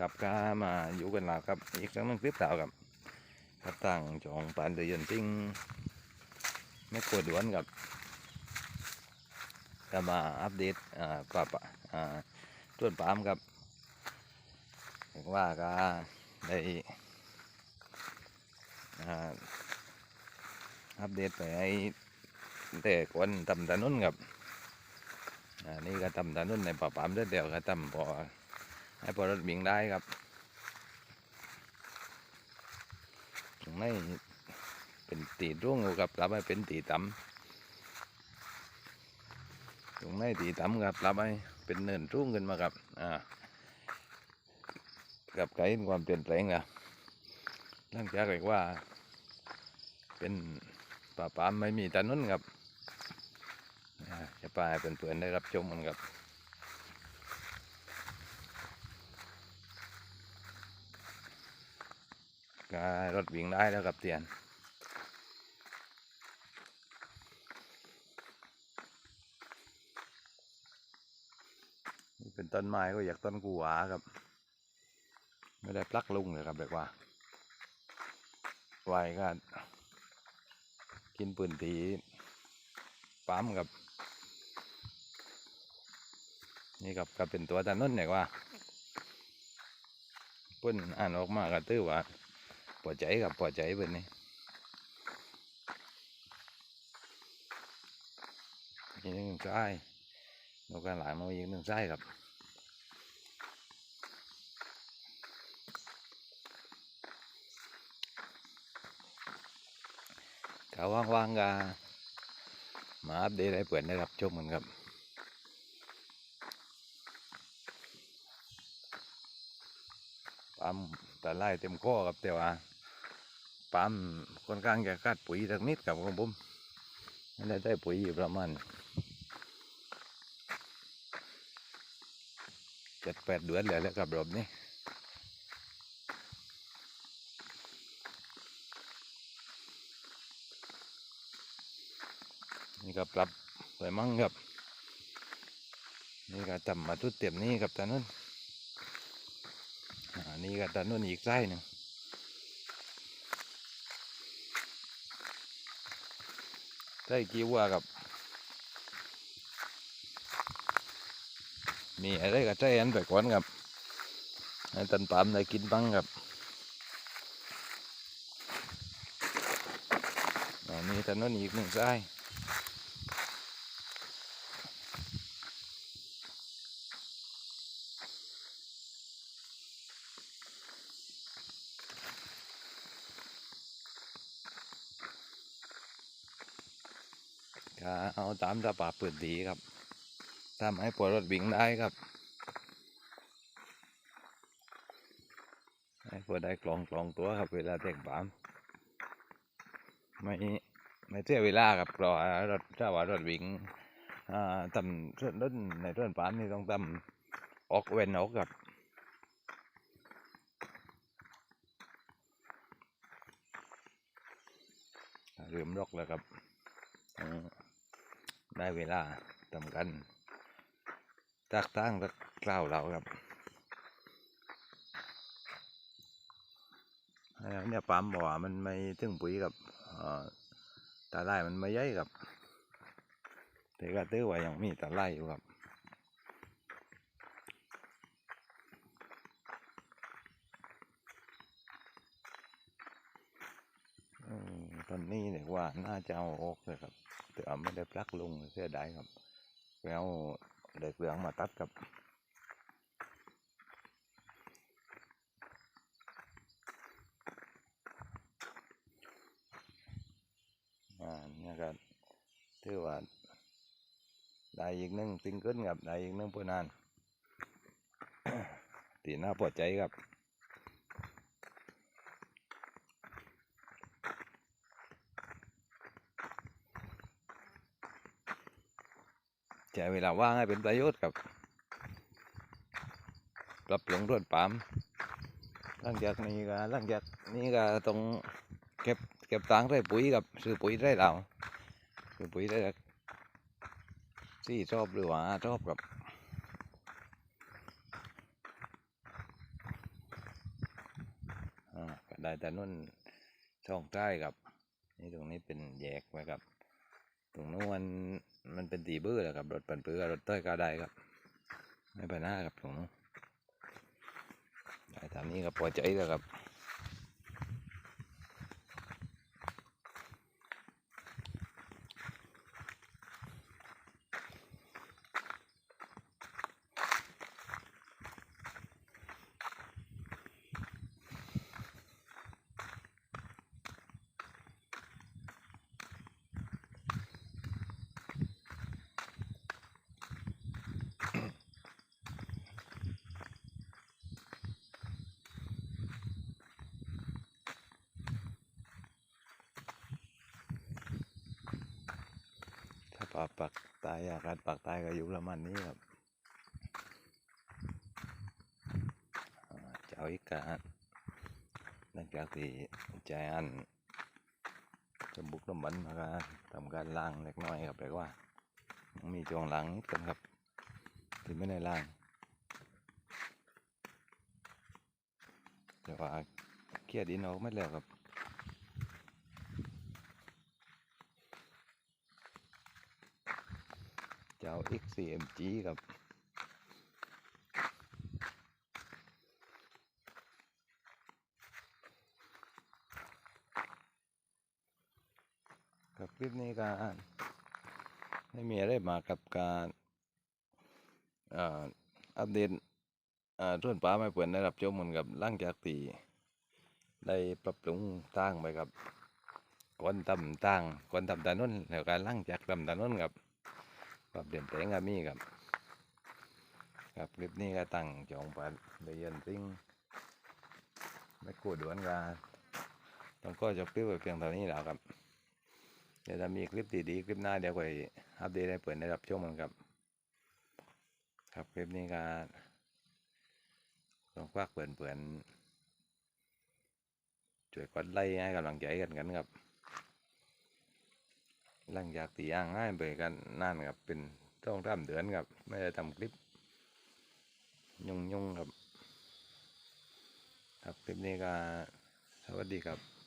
ครับก็มาอยู่กันแล้วครับ อีกครั้งนึงคลิปดาวครับครับตั้งจองปานเดือนติ้งไม่กดดวนกับก็มาอัปเดตอ่าปรับอ่าต้นปามครับเรียกว่าก็ได้อ่าอัปเดตไปให้แต่คนทำถนนครับอ่านี่ก็ทำถนนในป่าปามเดือดเดียวก็ทำพอ ให้พอรถวิ่งได้ครับตรงนี้เป็นตีร่วงครับรับให้เป็นตีต่ำตรงนี้ตีต่ำครับรับให้เป็นเนินรุ่งขึ้นมาครับอ่ากับไกด์ความเปลี่ยนแปลงนะหลังจากเรียกว่า เป็นป่าปามไม่มีถนนครับอ่าจะไปให้เพื่อนๆได้รับชมกันครับ รถวิ่งได้แล้วกับเตียนนี่เป็นต้นไม้ก็อยากต้นกูหวาครับ ไม่ได้ปลักลุงเลยครับแบบว่าไว้ก็กินปืนตีปั๊มกับ นี่กับก็เป็นตัวตะนุ่นเนี่ยว่าเพิ่นอ่านออกมาก็ตื้อว่า ปวดใจกับปวดใจแบบนี้อีกหนึ่งไส้นกกระหลางนกอีกหนึ่งไส้ครับถ้าว่างๆก็มาอัปเดตให้เปิดได้รับชมกันครับปั๊มแต่ไล่เต็มข้อครับแต่ว่า ปั๊มค่อนข้างจะคาดปุ๋ยสักนิดครับของผมไม่ได้ได้ปุ๋ยอยู่ประมาณเจ็ดแปดเดือนแล้วและครับรอบนี้นี่ก็ปรับไปมั่งครับ นี่ก็ทำมาทุดเตรียมนี้ครับตอนนั้นอันนี้ก็ถนนอีกไส้หนึ่ง ไส้กี่วัวกับมีอะไรก็ไส้อันไปก่อนครับให้ตันปามได้กินบ้างครับอันนี้ถนนอีกหนึ่งไส้ ก็เอาตามสภาพพื้นที่ครับทำให้ปวดรถวิ่งได้ครับให้พอได้กลองกลองตัวครับ เวลาแทงปามไม่ไม่เสียเวลาครับราะว่ารถถ้าว่ารถวิ่งอ่าทำเส้นรถในเส้นปามนี่ต้องทำออกเว้นออกครับเริ่มรกแล้วครับอืม ได้เวลาทำกันตักตั้งตักกล่าวเราครับเนี่ยปามบอกว่ามันไม่ถึงปุ๋ยกับเอ่อตาไล่มันไม่ใหญ่กับแต่ก็ตื้อไว่ายังมีตาไล่อยู่ครับตอนนี้เนี่ยว่าน่าจะเอาออกเลยครับ เอไม่ได้ปลักลงเสียดายครับ แล้วเด็กเหลืองมาตัดครับอ่านี่ยก็ถือว่าได้อีกหนึ่งซิงเกิลครับได้อีกหนึ่งผลงานตีน่าพอใจครับ ใช้เวลาว่างให้เป็นประโยชน์ครับปรับปรุงรถปั๊มหลังจากนี้ก็หลังจากนี้ก็ต้องเก็บเก็บตังค์ได้ปุ๋ยกับซื้อปุ๋ยได้เราซื้อปุ๋ยได้สี่ชอบหรือว่าชอบกับได้แต่นุ่นช่องใต้ครับ นี่ตรงนี้เป็นแยกไว้ครับ ตรงนู้น มันเป็นตีบื้อแหละครับ รถปั่นเปื้อรถเต้ยก็ได้ครับ ไม่ไปหน้าครับตรงนู้นได้ตามนี้ก็พอใจแล้วครับ ถ้าปากปักตายอากาศปากตายก็อยู่ประมาณนี้ครับเจ้าอีกการหลังจากที่ใจอันจะบุกน้ำมันมาก็ทำการล้างเล็กน้อยครับแต่ว่า มีจวงหลังนิดกันครับที่ไม่ได้ล้างแต่ว่าเคลียดินออกไม่แล้วครับ เจ้า X4MG ครับกับคลิปนี้ก็ไม่มีอะไรมากับการอ่ออัปเดตอ่อส่วนป่าไม่เปิดได้รับชมมือนกับล่างจากตีได้ปรับปรุงตั้งไปกับก่อนทำตั้งก่อนทำถนนแล้วการล่างจากทำถนนกับ ปรับเปลี่นแปลงก็มีครับ ครับคลิปนี้ก็ตั้งจองไปเรียนซิงไม่กลัวดวนกันต้องก็จบคลิปไว้เพียงเท่านี้แล้วครับ เดี๋ยวจะมีคลิปดีๆคลิปหน้าเดี๋ยวไปอัปเดตให้เปิดได้รับชมกันครับ ครับคลิปนี้ก็ต้องฝากเปิดเปิดช่วยกดไลค์ให้กำลังใจกันกันครับ หลังจากตีอ่างง่ายไปกันนั่นครับเป็นต้องทำเดือนครับ ไม่ได้ทำคลิป ยุ่งยุ่งครับ ครับคลิปนี้ก็สวัสดีครับ